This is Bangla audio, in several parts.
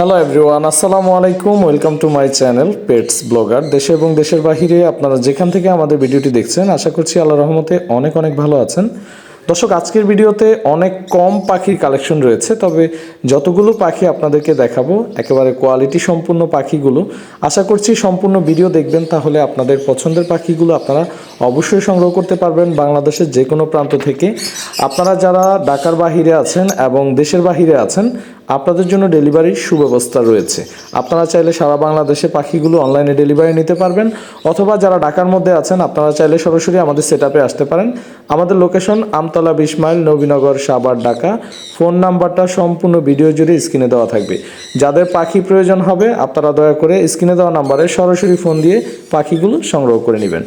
হ্যালো এভরিওয়ান আসসালামু আলাইকুম welcome to my channel pets blogger দেশে এবং দেশের বাহিরে আপনারা যেখান থেকে আমাদের ভিডিওটি দেখছেন, আশা করছি আল্লাহ রহমতে অনেক অনেক ভালো আছেন। দর্শক, আজকের ভিডিওতে অনেক কম পাখির কালেকশন রয়েছে, তবে যতগুলো পাখি আপনাদেরকে দেখাবো, একেবারে কোয়ালিটি সম্পূর্ণ পাখিগুলো, আশা করছি সম্পূর্ণ ভিডিও দেখবেন, তাহলে আপনাদের পছন্দের পাখিগুলো আপনারা অবশ্যই সংগ্রহ করতে পারবেন বাংলাদেশের যে কোনো প্রান্ত থেকে। আপনারা যারা ঢাকার বাহিরে আছেন এবং দেশের বাহিরে আছেন, আপনাদের জন্য ডেলিভারির সুব্যবস্থা রয়েছে। আপনারা চাইলে সারা বাংলাদেশে পাখিগুলো অনলাইনে ডেলিভারি নিতে পারবেন, অথবা যারা ঢাকার মধ্যে আছেন, আপনারা চাইলে সরাসরি আমাদের সেট আসতে পারেন। আমাদের লোকেশন আমতলা বিশ মাইল নবীনগর সাবার ঢাকা। ফোন নাম্বারটা সম্পূর্ণ ভিডিও জুড়ে স্ক্রিনে দেওয়া থাকবে। যাদের পাখি প্রয়োজন হবে, আপনারা দয়া করে স্ক্রিনে দেওয়া নাম্বারে সরাসরি ফোন দিয়ে পাখিগুলো সংগ্রহ করে নেবেন।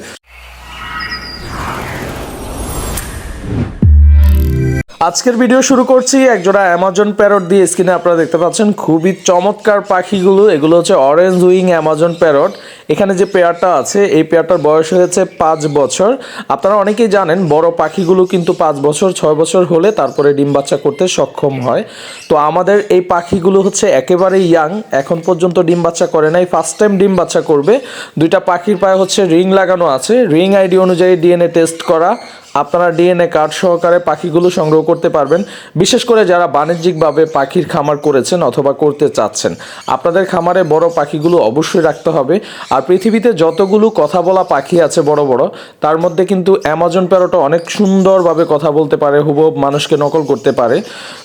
আজকের ভিডিও শুরু করছি একজোড়া অ্যামাজন প্যারট দিয়ে। স্ক্রিনে আপনারা দেখতে পাচ্ছেন খুবই চমৎকার পাখিগুলো। এগুলো হচ্ছে অরেঞ্জ উইং অ্যামাজন প্যারট এখানে যে পেয়ারটা আছে, এই পেয়ারটার বয়স হয়েছে পাঁচ বছর। আপনারা অনেকেই জানেন, বড় পাখিগুলো কিন্তু পাঁচ বছর, ছয় বছর হলে তারপরে ডিম বাচ্চা করতে সক্ষম হয়। তো আমাদের এই পাখিগুলো হচ্ছে একেবারে ইয়াং এখন পর্যন্ত ডিম বাচ্চা করে নাই ফার্স্ট টাইম ডিম বাচ্চা করবে। দুইটা পাখির পায়ে হচ্ছে রিং লাগানো আছে। রিং আইডি অনুযায়ী ডিএনএ টেস্ট করা। আপনারা ডিএনএ কার্ড সহকারে পাখিগুলো সংগ্রহ করতে পারবেন, বিশেষ করে যারা বাণিজ্যিকভাবে পাখির খামার করেছেন অথবা করতে চাচ্ছেন। আপনাদের খামারে বড় পাখিগুলো অবশ্যই রাখতে হবে। আর পৃথিবীতে যতগুলো কথা বলা পাখি আছে বড় বড়, তার মধ্যে কিন্তু অ্যামাজন প্যারোটা অনেক সুন্দরভাবে কথা বলতে পারে, হুবহু মানুষকে নকল করতে পারে।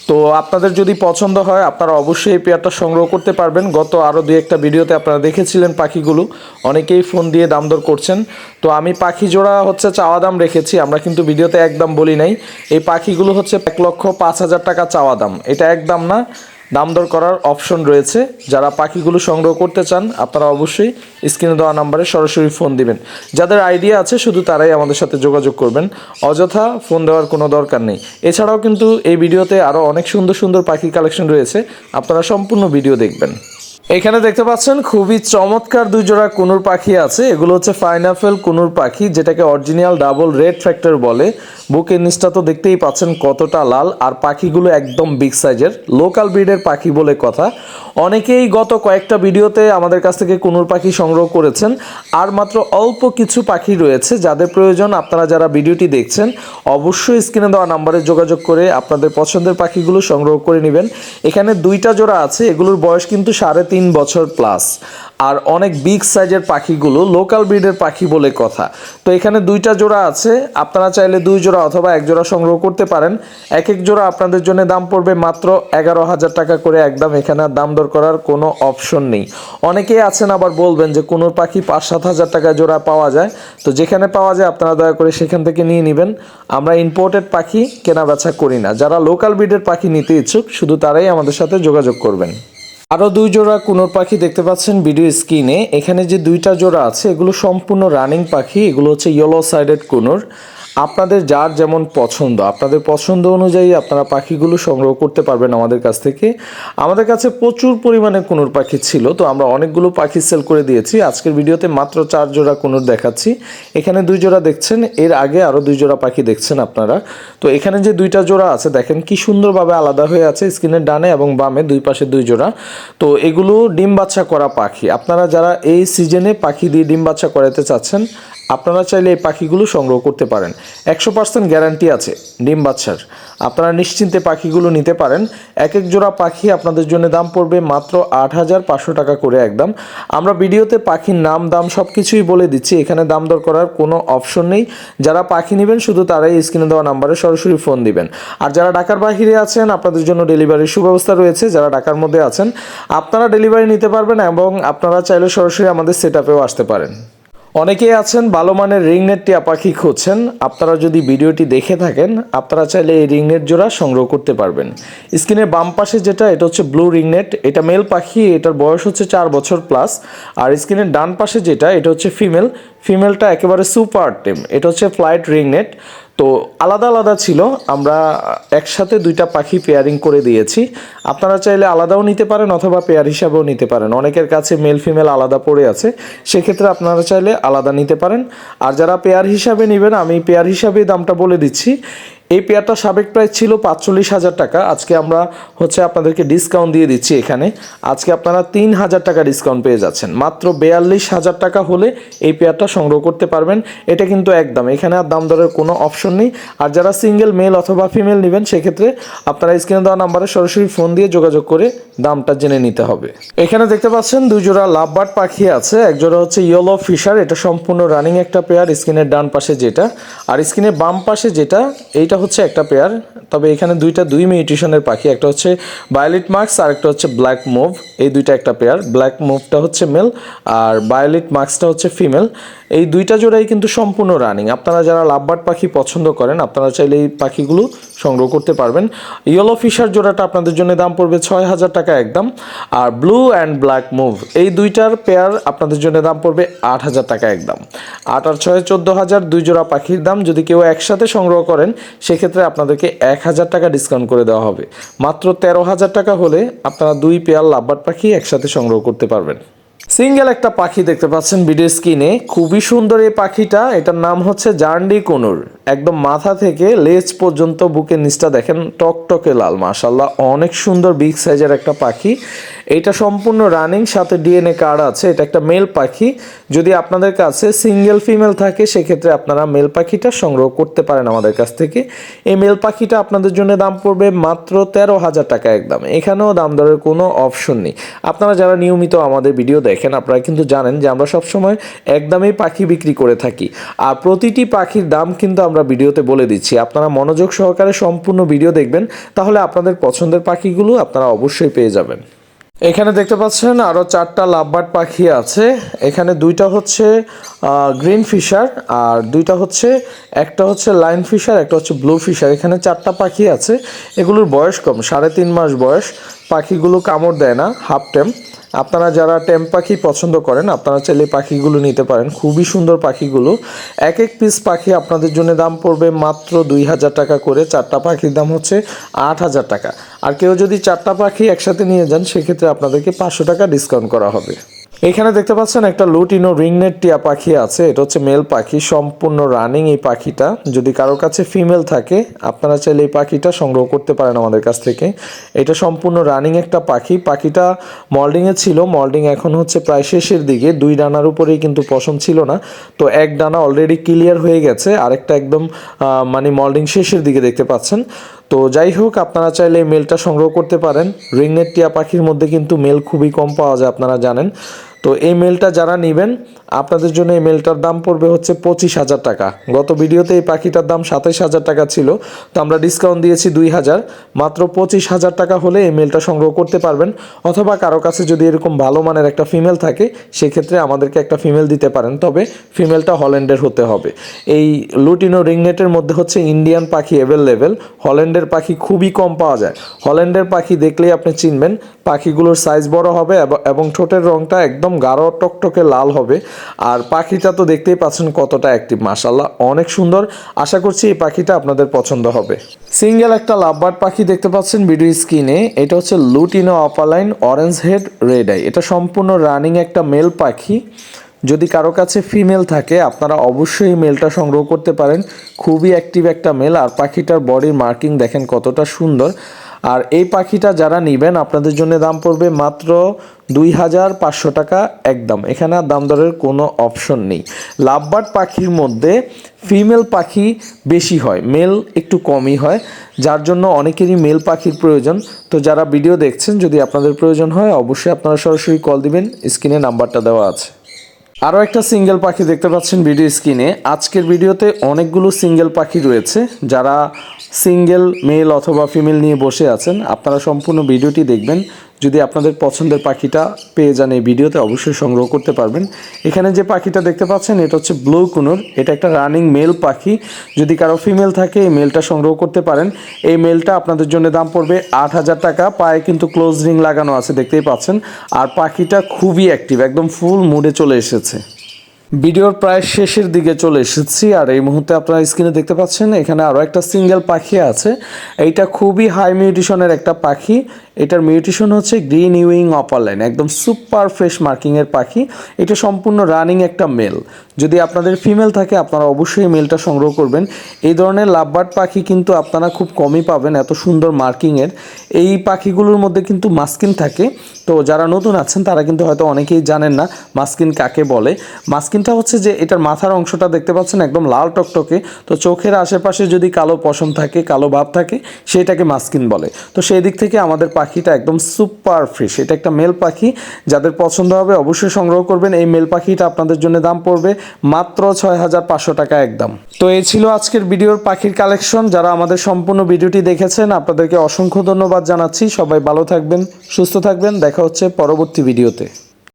তো আপনাদের যদি পছন্দ হয়, আপনারা অবশ্যই এই পেয়ারটা সংগ্রহ করতে পারবেন। গত আরও দু একটা ভিডিওতে আপনারা দেখেছিলেন পাখিগুলো, অনেকেই ফোন দিয়ে দাম দর করছেন। তো আমি পাখি জোড়া হচ্ছে চাওয়া দাম রেখেছি, আমরা কিন্তু ভিডিওতে একদম বলি নাই, এই পাখিগুলো হচ্ছে এক লক্ষ পাঁচ হাজার টাকা চাওয়া দাম। এটা একদম না, দাম দর করার অপশন রয়েছে। যারা পাখিগুলো সংগ্রহ করতে চান, আপনারা অবশ্যই স্ক্রিনে দেওয়া নাম্বারে সরাসরি ফোন দিবেন। যাদের আইডিয়া আছে, শুধু তারাই আমাদের সাথে যোগাযোগ করবেন। অযথা ফোন দেওয়ার কোনো দরকার নেই। এছাড়াও কিন্তু এই ভিডিওতে আরও অনেক সুন্দর সুন্দর পাখির কালেকশন রয়েছে। আপনারা সম্পূর্ণ ভিডিও দেখবেন। এখানে দেখতে পাচ্ছেন, খুবই চমৎকার দুই জোড়া কুনুর পাখি আছে। এগুলো হচ্ছে ফাইনাফেল কুনুর পাখি, যেটাকে অরিজিনাল ডাবল রেড ফ্যাক্টর বলে। বুকের নিচটা তো দেখতেই পাচ্ছেন কতটা লাল, আর পাখিগুলো একদম বিগ সাইজের লোকাল ব্রিডের পাখি বলে কথা। অনেকেই গত কয়েকটা ভিডিওতে আমাদের কাছ থেকে কুনুর পাখি সংগ্রহ করেছেন, আর মাত্র অল্প কিছু পাখি রয়েছে যাদের প্রয়োজন আপনারা যারা ভিডিওটি দেখছেন, অবশ্যই স্ক্রিনে দেওয়া নাম্বারে যোগাযোগ করে আপনাদের পছন্দের পাখিগুলো সংগ্রহ করে নেবেন। এখানে দুইটা জোড়া আছে, এগুলোর বয়স কিন্তু সাড়ে তিন বছর প্লাস আর অনেক বিগ সাইজের পাখিগুলো লোকাল ব্রিডের পাখি বলে কথা। তো এখানে দুইটা জোড়া আছে, আপনারা চাইলে দুই জোড়া অথবা এক জোড়া সংগ্রহ করতে পারেন। এক এক জোড়া আপনাদের জন্য দাম পড়বে মাত্র এগারো হাজার টাকা করে একদম, এখানে দাম দর করার কোনো অপশন নেই। অনেকেই আছেন আবার বলবেন যে কোনো পাখি পাঁচ সাত হাজার টাকা জোড়া পাওয়া যায়। তো যেখানে পাওয়া যায় আপনারা দয়া করে সেখান থেকে নিয়ে নেবেন। আমরা ইম্পোর্টেড পাখি কেনা বেচা করি না। যারা লোকাল ব্রিডের পাখি নিতে ইচ্ছুক, শুধু তারাই আমাদের সাথে যোগাযোগ করবেন। আরও দুই জোড়া কুনোর পাখি দেখতে পাচ্ছেন ভিডিও স্ক্রিনে। এখানে যে দুইটা জোড়া আছে, এগুলো সম্পূর্ণ রানিং পাখি। এগুলো হচ্ছে ইয়েলো সাইডেড কুনোর। আপনাদের যার যেমন পছন্দ, আপনাদের পছন্দ অনুযায়ী আপনারা পাখিগুলো সংগ্রহ করতে পারবেন আমাদের কাছ থেকে। আমাদের কাছে প্রচুর পরিমাণে কুনুর পাখি ছিল, তো আমরা অনেকগুলো পাখি সেল করে দিয়েছি। আজকের ভিডিওতে মাত্র চার জোড়া কুনুর দেখাচ্ছি। এখানে দুই জোড়া দেখছেন, এর আগে আরও দুই জোড়া পাখি দেখছেন আপনারা। তো এখানে যে দুইটা জোড়া আছে, দেখেন কি সুন্দরভাবে আলাদা হয়ে আছে স্ক্রিনের ডানে এবং বামে, দুই পাশে দুই জোড়া। তো এগুলো ডিম বাচ্চা করা পাখি। আপনারা যারা এই সিজনে পাখি দিয়ে ডিম বাচ্চা করাতে চাচ্ছেন আপনারা চাইলে এই পাখিগুলো সংগ্রহ করতে পারেন। একশো পার্সেন্ট গ্যারান্টি আছে, ডিম বাচ্চার। আপনারা নিশ্চিন্তে পাখিগুলো নিতে পারেন। এক এক জোড়া পাখি আপনাদের জন্য দাম পড়বে মাত্র আট হাজার পাঁচশো টাকা করে একদম। আমরা ভিডিওতে পাখির নাম, দাম সব কিছুই বলে দিচ্ছি। এখানে দাম দর করার কোনো অপশন নেই। যারা পাখি নেবেন, শুধু তারাই স্ক্রিনে দেওয়া নাম্বারে সরাসরি ফোন দিবেন। আর যারা ঢাকার বাহিরে আছেন, আপনাদের জন্য ডেলিভারির সুব্যবস্থা রয়েছে। যারা ঢাকার মধ্যে আছেন, আপনারা ডেলিভারি নিতে পারবেন এবং আপনারা চাইলে সরাসরি আমাদের সেট আসতে পারেন। অনেকেই আছেন, ভালো মানের রিংনেট টিয়া পাখি খুঁজছেন? আপনারা যদি ভিডিওটি দেখে থাকেন, আপনারা চাইলে এই রিংনেট জোড়া সংগ্রহ করতে পারবেন। স্ক্রিনের বাম পাশে যেটা, এটা হচ্ছে ব্লু রিংনেট। এটা মেল পাখি, এটার বয়স হচ্ছে চার বছর প্লাস আর স্ক্রিনের ডান পাশে যেটা, এটা হচ্ছে ফিমেল ফিমেলটা একেবারে সুপার টেম এটা হচ্ছে ফ্লাইট রিংনেট তো আলাদা আলাদা ছিল, আমরা একসাথে দুইটা পাখি পেয়ারিং করে দিয়েছি। আপনারা চাইলে আলাদাও নিতে পারেন অথবা পেয়ার হিসাবেও নিতে পারেন। অনেকের কাছে মেল ফিমেল আলাদা পড়ে আছে। সেক্ষেত্রে আপনারা চাইলে আলাদা নিতে পারেন। আর যারা পেয়ার হিসাবে নেবেন, আমি পেয়ার হিসাবে দামটা বলে দিচ্ছি। এই পেয়ারটা সাবেক প্রাইস ছিল পাঁচচল্লিশ হাজার টাকা। আজকে আমরা হচ্ছে আপনাদেরকে ডিসকাউন্ট দিয়ে দিচ্ছি এখানে। আজকে আপনারা তিন হাজার টাকা ডিসকাউন্ট পেয়ে যাচ্ছেন। মাত্র বেয়াল্লিশ হাজার টাকা হলে এই পেয়ারটা সংগ্রহ করতে পারবেন। এটা কিন্তু একদম। এখানে আর দাম দরের কোনো অপশন নেই। আর যারা সিঙ্গেল মেল অথবা ফিমেল নেবেন, সেক্ষেত্রে আপনারা স্ক্রিনে দেওয়া নাম্বারে সরাসরি ফোন দিয়ে যোগাযোগ করে দামটা জেনে নিতে হবে। এখানে দেখতে পাচ্ছেন দুই জোড়া লাভবার্ড পাখি আছে। একজোড়া হচ্ছে ইয়েলো ফিশার এটা সম্পূর্ণ রানিং একটা পেয়ার, স্ক্রিনের ডান পাশে যেটা। আর স্ক্রিনের বাম পাশে যেটা, এইটা হচ্ছে একটা পেয়ার তবে এখানে দুইটা দুই মিউটেশনের পাখি, একটা হচ্ছে বায়োলিট মার্কস আর একটা হচ্ছে ব্ল্যাক মুভ এই দুইটা একটা পেয়ার ব্ল্যাক মুভটা হচ্ছে মেল আর বায়োলিট মার্কসটা হচ্ছে ফিমেল এই দুইটা জোড়াই কিন্তু সম্পূর্ণ রানিং আপনারা যারা লাভবার্ড পাখি পছন্দ করেন, আপনারা চাইলে এই পাখিগুলো সংগ্রহ করতে পারবেন। ইয়েলো ফিশার জোড়াটা আপনাদের জন্য দাম পড়বে ছয় হাজার টাকা একদম। আর ব্লু অ্যান্ড ব্ল্যাক মুভ এই দুইটার পেয়ার আপনাদের জন্য দাম পড়বে আট হাজার টাকা একদম। আট আর ছয়, চোদ্দ হাজার, দুই জোড়া পাখির দাম। যদি কেউ একসাথে সংগ্রহ করেন সেক্ষেত্রে আপনাদেরকে এক হাজার টাকা ডিসকাউন্ট করে দেওয়া হবে। মাত্র তেরো হাজার টাকা হলে আপনারা দুই পেয়ার লাভবার্ড পাখি একসাথে সংগ্রহ করতে পারবেন। সিঙ্গেল একটা পাখি দেখতে পাচ্ছেন ভিডিও স্ক্রিনে খুবই সুন্দর এই পাখিটা। এটার নাম হচ্ছে জার্ন্ডি কুনুর। একদম মাথা থেকে লেজ পর্যন্ত বুকের নিচটা দেখেন টকটকে লাল মাশাল্লাহ অনেক সুন্দর বিগ সাইজের একটা পাখি। এটা সম্পূর্ণ রানিং সাথে ডিএনএ কার্ড আছে, এটা একটা মেল পাখি। যদি আপনাদের কাছে সিঙ্গেল ফিমেল থাকে, সেক্ষেত্রে আপনারা মেল পাখিটা সংগ্রহ করতে পারেন আমাদের কাছ থেকে। এই মেল পাখিটা আপনাদের জন্য দাম পড়বে মাত্র তেরো হাজার টাকা একদম। এখানেও দাম দরের কোনো অপশন নেই। আপনারা যারা নিয়মিত আমাদের ভিডিও দেখেন, আপনারা কিন্তু জানেন যে আমরা সবসময় একদমই পাখি বিক্রি করে থাকি। আর প্রতিটি পাখির দাম কিন্তু আমরা ভিডিওতে বলে দিচ্ছি। আপনারা মনোযোগ সহকারে সম্পূর্ণ ভিডিও দেখবেন, তাহলে আপনাদের পছন্দের পাখিগুলো আপনারা অবশ্যই পেয়ে যাবেন। এখানে দেখতে পাচ্ছেন আরও চারটা লাভবার্ড পাখি আছে। এখানে দুইটা হচ্ছে গ্রিন ফিশার আর দুইটা হচ্ছে, একটা হচ্ছে লাইন ফিশার, একটা হচ্ছে ব্লু ফিশার। এখানে চারটা পাখি আছে। এগুলোর বয়স কম, সাড়ে তিন মাস বয়স। পাখিগুলো কামড় দেয় না, হাফ টেম। আপনারা যারা টেম পাখি পছন্দ করেন, আপনারা চাইলে পাখিগুলো নিতে পারেন। খুবই সুন্দর পাখিগুলো। এক এক পিস পাখি আপনাদের জন্য দাম পড়বে মাত্র দুই হাজার টাকা করে। চারটা পাখির দাম হচ্ছে আট হাজার টাকা। আর কেউ যদি চারটা পাখি একসাথে নিয়ে যান, সেক্ষেত্রে আপনাদেরকে পাঁচশো টাকা ডিসকাউন্ট করা হবে। এখানে দেখতে পাচ্ছেন একটা লুটিনো রিংনেট টিয়া পাখি আছে। এটা হচ্ছে মেল পাখি, সম্পূর্ণ রানিং এই পাখিটা। যদি কারোর কাছে ফিমেল থাকে, আপনারা চাইলে এই পাখিটা সংগ্রহ করতে পারেন আমাদের কাছ থেকে। এটা সম্পূর্ণ রানিং একটা পাখি। পাখিটা মল্ডিংয়ে ছিল, মল্ডিং এখন হচ্ছে প্রায় শেষের দিকে। দুই ডানার উপরেই কিন্তু পশম ছিল না। তো এক ডানা অলরেডি ক্লিয়ার হয়ে গেছে, আরেকটা একদম মানে মল্ডিং শেষের দিকে দেখতে পাচ্ছেন। তো যাই হোক, আপনারা চাইলে এই মেলটা সংগ্রহ করতে পারেন। রিংনেট টিয়া পাখির মধ্যে কিন্তু মেল খুবই কম পাওয়া যায়, আপনারা জানেন। তো এই মেলটা যারা নেবেন, আপনাদের জন্য এই মেলটার দাম পড়বে হচ্ছে পঁচিশ হাজার টাকা। গত ভিডিওতে এই পাখিটার দাম সাতাইশ হাজার টাকা ছিল, তো আমরা ডিসকাউন্ট দিয়েছি দুই হাজার। মাত্র পঁচিশ হাজার টাকা হলে এই মেলটা সংগ্রহ করতে পারবেন, অথবা কারও কাছে যদি এরকম ভালো মানের একটা ফিমেল থাকে, সেক্ষেত্রে আমাদেরকে একটা ফিমেল দিতে পারেন, তবে ফিমেলটা হল্যান্ডের হতে হবে। এই লুটিনো রিংনেটের মধ্যে হচ্ছে ইন্ডিয়ান পাখি অ্যাভেলেবেল হল্যান্ডের পাখি খুবই কম পাওয়া যায়। হল্যান্ডের পাখি দেখলেই আপনি চিনবেন, পাখিগুলোর সাইজ বড় হবে এবং ঠোঁটের রংটা একদম গাঢ় টকটকে লাল হবে। আর পাখিটা তো দেখতেই পাচ্ছেন কতটা অ্যাক্টিভ মাশাল্লাহ অনেক সুন্দর। আশা করছি এই পাখিটা আপনাদের পছন্দ হবে। সিঙ্গেল একটা লাভবার্ড পাখি দেখতে পাচ্ছেন ভিডিও স্ক্রিনে। এটা হচ্ছে lutino opaline orange head red eye. এটা সম্পূর্ণ রানিং একটা মেল পাখি। যদি কারও কাছে ফিমেল থাকে, আপনারা অবশ্যই মেলটা সংগ্রহ করতে পারেন। খুবই অ্যাক্টিভ একটা মেল। আর পাখিটার বডির মার্কিং দেখেন কতটা সুন্দর। আর এই পাখিটা যারা নেবেন, আপনাদের জন্য দাম পড়বে মাত্র দুই হাজার পাঁচশো টাকা একদম। এখানে আর দাম দরের কোনো অপশন নেই। লাভবার্ড পাখির মধ্যে ফিমেল পাখি বেশি হয়, মেল একটু কমই হয়, যার জন্য অনেকেরই মেল পাখির প্রয়োজন। তো যারা ভিডিও দেখছেন, যদি আপনাদের প্রয়োজন হয়, অবশ্যই আপনারা সরাসরি কল দিবেন, স্ক্রিনে নাম্বারটা দেওয়া আছে। আরও একটা সিঙ্গেল পাখি দেখতে পাচ্ছেন ভিডিও স্ক্রিনে। আজকের ভিডিওতে অনেকগুলো সিঙ্গেল পাখি রয়েছে। যারা সিঙ্গেল মেল অথবা ফিমেল নিয়ে বসে আছেন, আপনারা সম্পূর্ণ ভিডিওটি দেখবেন। যদি আপনাদের পছন্দের পাখিটা পেয়ে যান এই ভিডিওতে, অবশ্যই সংগ্রহ করতে পারবেন। এখানে যে পাখিটা দেখতে পাচ্ছেন, এটা হচ্ছে ব্লু কুনুর। এটা একটা রানিং মেল পাখি। যদি কারও ফিমেল থাকে, এই মেলটা সংগ্রহ করতে পারেন। এই মেলটা আপনাদের জন্য দাম পড়বে আট হাজার টাকা। পায়ে কিন্তু ক্লোজ রিং লাগানো আছে, দেখতেই পাচ্ছেন। আর পাখিটা খুবই অ্যাক্টিভ একদম ফুল মুডে চলে এসেছে। ভিডিওর প্রায় শেষের দিকে চলে এসেছি, আর এই মুহূর্তে আপনারা স্ক্রিনে দেখতে পাচ্ছেন, এখানে আরও একটা সিঙ্গেল পাখি আছে। এইটা খুবই হাই মিউটিশনের একটা পাখি। এটার মিউটেশন হচ্ছে গ্রিন ইউইং অপার লাইন, একদম সুপার ফ্রেশ মার্কিংয়ের পাখি। এটা সম্পূর্ণ রানিং একটা মেল। যদি আপনাদের ফিমেল থাকে, আপনারা অবশ্যই মেলটা সংগ্রহ করবেন। এই ধরনের লাভবার্ড পাখি কিন্তু আপনারা খুব কমই পাবেন, এত সুন্দর মার্কিংয়ের। এই পাখিগুলোর মধ্যে কিন্তু মাস্কিন থাকে। তো যারা নতুন আছেন, তারা কিন্তু হয়তো অনেকেই জানেন না মাস্কিন কাকে বলে। মাস্কিনটা হচ্ছে যে এটার মাথার অংশটা দেখতে পাচ্ছেন, একদম লাল টকটকে। তো চোখের আশেপাশে যদি কালো পশম থাকে, কালো ভাব থাকে, সেটাকে মাস্কিন বলে। তো সেই দিক থেকে আমাদের পাখিটা একদম সুপার ফ্রেশ। এটা একটা মেল পাখি। যাদের পছন্দ হবে অবশ্যই সংগ্রহ করবেন। এই মেল পাখিটা আপনাদের জন্য দাম পড়বে মাত্র ছয় হাজার পাঁচশো টাকা একদম। তো এই ছিল আজকের ভিডিওর পাখির কালেকশন। যারা আমাদের সম্পূর্ণ ভিডিওটি দেখেছেন, আপনাদেরকে অসংখ্য ধন্যবাদ জানাচ্ছি। সবাই ভালো থাকবেন, সুস্থ থাকবেন। দেখা হচ্ছে পরবর্তী ভিডিওতে।